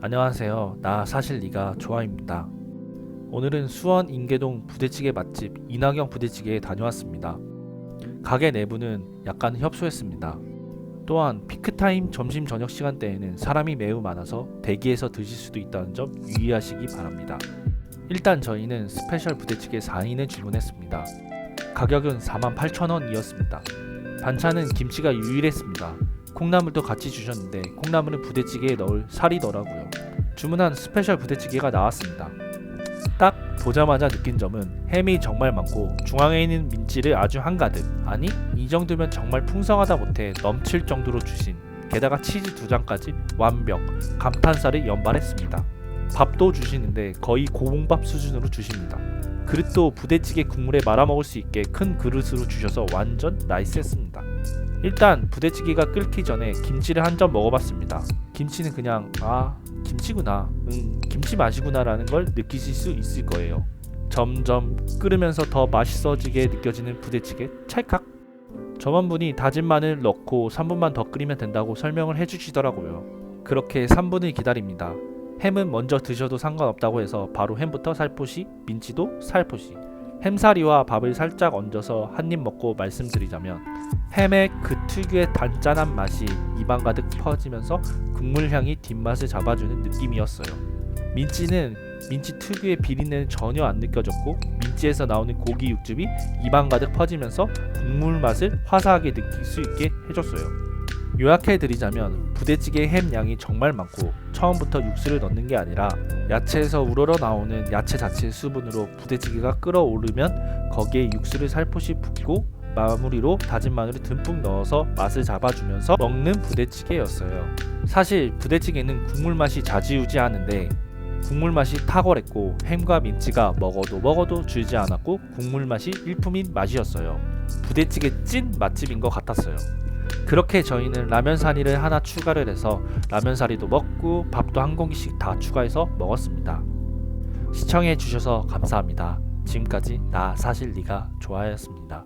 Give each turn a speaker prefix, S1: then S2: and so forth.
S1: 안녕하세요. 나 사실 네가 좋아입니다. 오늘은 수원 인계동 부대찌개 맛집 이낙영 부대찌개에 다녀왔습니다. 가게 내부는 약간 협소했습니다. 또한 피크타임 점심 저녁 시간대에는 사람이 매우 많아서 대기해서 드실 수도 있다는 점 유의하시기 바랍니다. 일단 저희는 스페셜 부대찌개 4인을 주문했습니다. 가격은 48,000원이었습니다. 반찬은 김치가 유일했습니다. 콩나물도 같이 주셨는데 콩나물은 부대찌개에 넣을 살이더라고요. 주문한 스페셜 부대찌개가 나왔습니다. 딱 보자마자 느낀 점은 햄이 정말 많고 중앙에 있는 민지를 아주 한가득 아니 이 정도면 정말 풍성하다 못해 넘칠 정도로 주신 게다가 치즈 두 장까지 완벽 감탄살을 연발했습니다. 밥도 주시는데 거의 고봉밥 수준으로 주십니다. 그릇도 부대찌개 국물에 말아 먹을 수 있게 큰 그릇으로 주셔서 완전 나이스했습니다. 일단 부대찌개가 끓기 전에 김치를 한 점 먹어봤습니다. 김치는 그냥 아 김치구나, 응 김치 맛이구나 라는 걸 느끼실 수 있을 거예요. 점점 끓으면서 더 맛있어지게 느껴지는 부대찌개 찰칵. 점원분이 다진 마늘 넣고 3분만 더 끓이면 된다고 설명을 해주시더라고요. 그렇게 3분을 기다립니다. 햄은 먼저 드셔도 상관없다고 해서 바로 햄부터 살포시, 민치도 살포시. 햄사리와 밥을 살짝 얹어서 한 입 먹고 말씀드리자면 햄의 그 특유의 단짠한 맛이 입안 가득 퍼지면서 국물 향이 뒷맛을 잡아주는 느낌이었어요. 민치는 민치 특유의 비린내는 전혀 안 느껴졌고 민치에서 나오는 고기 육즙이 입안 가득 퍼지면서 국물 맛을 화사하게 느낄 수 있게 해줬어요. 요약해 드리자면 부대찌개 햄 양이 정말 많고 처음부터 육수를 넣는 게 아니라 야채에서 우러러 나오는 야채 자체의 수분으로 부대찌개가 끓어오르면 거기에 육수를 살포시 붓고 마무리로 다진 마늘을 듬뿍 넣어서 맛을 잡아주면서 먹는 부대찌개였어요. 사실 부대찌개는 국물 맛이 좌지우지하는데 국물 맛이 탁월했고 햄과 민치가 먹어도 먹어도 줄지 않았고 국물 맛이 일품인 맛이었어요. 부대찌개 찐 맛집인 것 같았어요. 그렇게 저희는 라면 사리를 하나 추가를 해서 라면 사리도 먹고 밥도 한 공기씩 다 추가해서 먹었습니다. 시청해 주셔서 감사합니다. 지금까지 나 사실 네가 좋아였습니다.